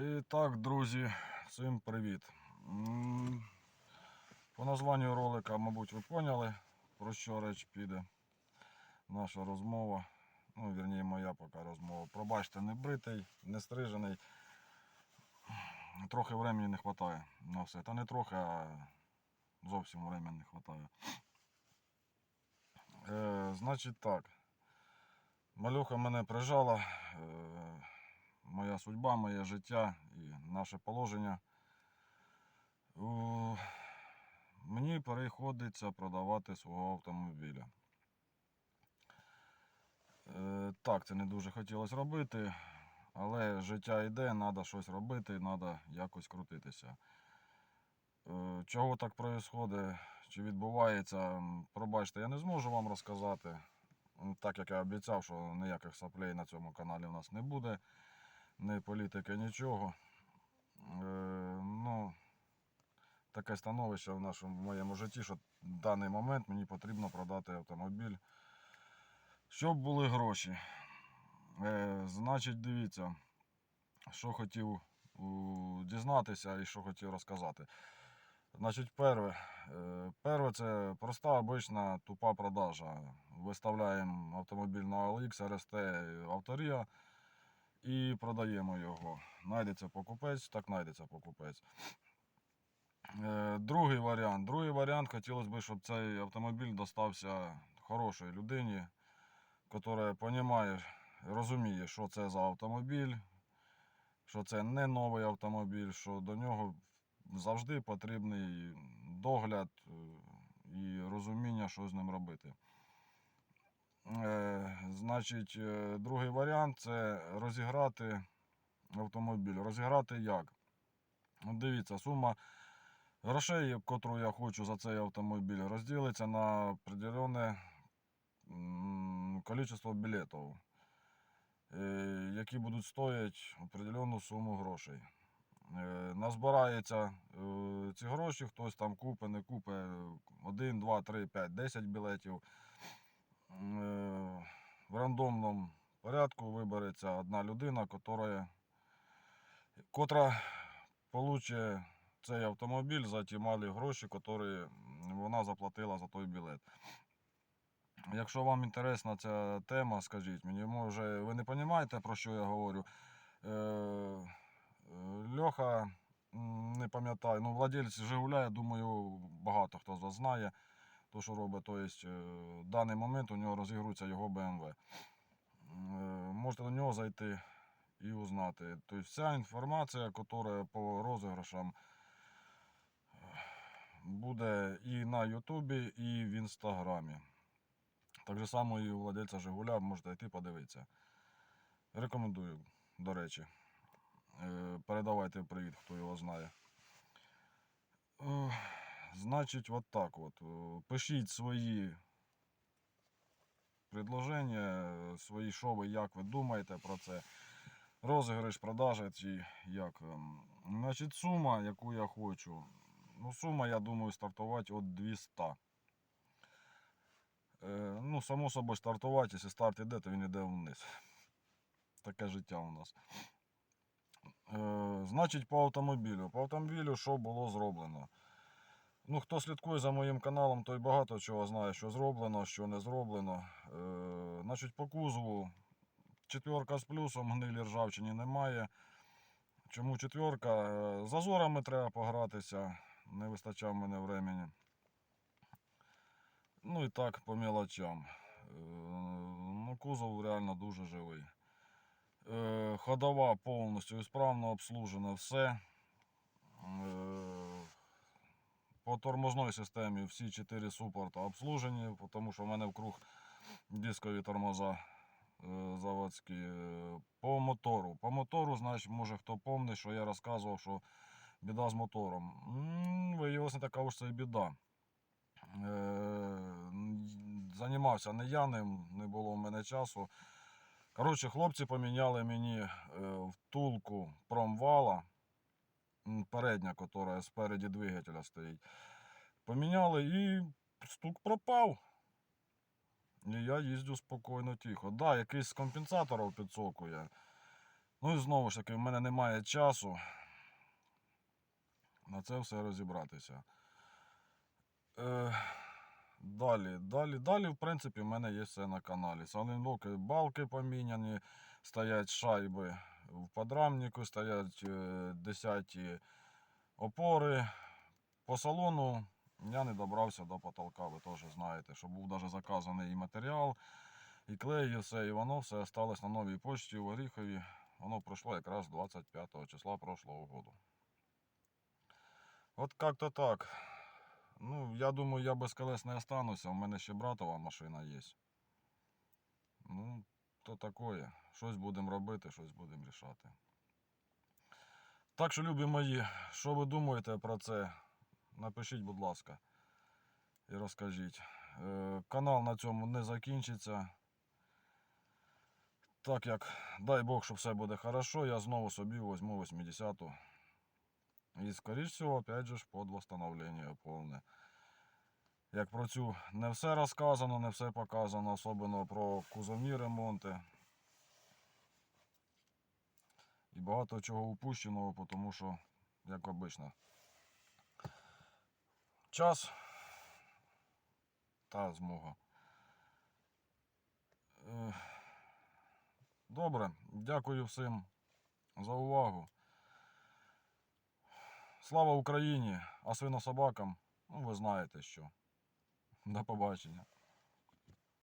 І так, друзі, всім привіт. По названню ролика, мабуть, ви поняли, про що реч піде наша розмова. Ну, вірніше, моя поки розмова. Пробачте, не бритий, не стрижений. Трохи времени не вистачає на все. Та не трохи, а зовсім времени не вистачає. Е, значить так. Малюха мене прижала. Е, моя судьба, моє життя і наше положення. Мені приходиться продавати свого автомобіля. Е, Так, це не дуже хотілося робити, але життя йде, треба щось робити, треба якось крутитися. Е, Чого так відбувається, чи відбувається, пробачте, я не зможу вам розказати. Так як я обіцяв, що ніяких саплей на цьому каналі у нас не буде, ні політики, нічого. Е, ну, таке становище в нашому в моєму житті, що в даний момент мені потрібно продати автомобіль, щоб були гроші. Е, значить, дивіться, що хотів дізнатися і що хотів розказати. Значить, перше, е, перше це проста, обична тупа продажа. Виставляємо автомобіль на OLX, RST, авторія і продаємо його. Найдеться покупець, так знайдеться покупець. Е, Другий варіант. Другий варіант хотілося б, щоб цей автомобіль достався хорошій людині, яка розуміє, розуміє, що це за автомобіль, що це не новий автомобіль, що до нього завжди потрібний догляд е, і розуміння, що з ним робити. Е, Значить, е, другий варіант це розіграти автомобіль. Розіграти як? Дивіться, сума грошей, яку я хочу за цей автомобіль, розділиться на определенне м, количество білетів, е, які будуть стоїти определенну суму грошей. Назбирається ці гроші, хтось там купить, не купить 1, 2, 3, 5, 10 білетів. Е, В рандомному порядку вибереться одна людина, котра, котра получить цей автомобіль за ті малі гроші, які вона заплатила за той білет. Якщо вам інтересна ця тема, скажіть мені, може ви не розумієте, про що я говорю. Е, е, Льоха, не пам'ятаю, ну владелець Жигуля, я думаю, багато хто з вас знає, то, що робить. Тобто, в даний момент у нього розігрується його BMW. Е, Можете до нього зайти і узнати. Тобто вся інформація, яка по розіграшам е, буде і на Ютубі, і в Інстаграмі. Так же само і у владельця Жигуля можете йти подивитися. Рекомендую, до речі. Е, Передавайте привіт, хто його знає. Значить, от так от. Е, Пишіть свої предложення, свої що ви, як ви думаєте про це. Розіграш, продажа чи як. ем. Значить, сума, яку я хочу. Ну, сума, я думаю, стартувати від 200. Е, ну, само собою стартувати, якщо старт іде, то він іде вниз. Таке життя у нас. Е, значить, по автомобілю. По автомобілю що було зроблено? Ну, хто слідкує за моїм каналом, той багато чого знає, що зроблено, що не зроблено. Е, значить, по кузову четверка з плюсом, гнилі ржавчині немає. Чому четверка? Е, Зазорами треба погратися, не вистачає мене времени. Ну і так, по мелочам. Е, Ну, кузов реально дуже живий. Е, Ходова повністю ісправно обслужена все. Е, По тормозній системі всі 4 супорта обслужені, тому що в мене вкруг дискові тормоза е, заводські. Е, По мотору. По мотору, значить, може хто помнить, що я розказував, що біда з мотором. Виявилася не така уж це і біда. Е, Займався не я ним, не було в мене часу. Коротше, хлопці поміняли мені втулку промвала, передня, яка спереді двигателя стоїть. Поміняли і стук пропав. І я їздю спокійно, тихо. Да, якийсь з компенсаторів підсокує. Ну і знову ж таки, в мене немає часу на це все розібратися. Е, далі, далі, далі, в принципі, в мене є все на каналі. Салінблоки, балки поміняні, стоять шайби в подрамнику, стоять е, десяті опори. По салону я не добрався до потолка, ви теж знаєте, що був навіть заказаний і матеріал, і клей, і все, і воно все осталось на новій почті в Оріхові. Воно пройшло якраз 25 числа прошлого году. От як-то так. Ну, я думаю, я без колес не остануся. У мене ще братова машина є. Ну, то такое. Щось будемо робити, щось будемо рішати. Так що, любі мої, що ви думаєте про це? Напишіть, будь ласка, і розкажіть. Е, канал на цьому не закінчиться. Так як, дай Бог, що все буде хорошо, я знову собі візьму 80-ту. І, скоріш всього, опять же, ж, под восстановлення повне. Як про цю не все розказано, не все показано, особливо про кузовні ремонти. І багато чого упущеного, тому що, як обично, час та змога. Е, Добре, дякую всім за увагу. Слава Україні, а свинособакам, ну ви знаєте що. До побачення.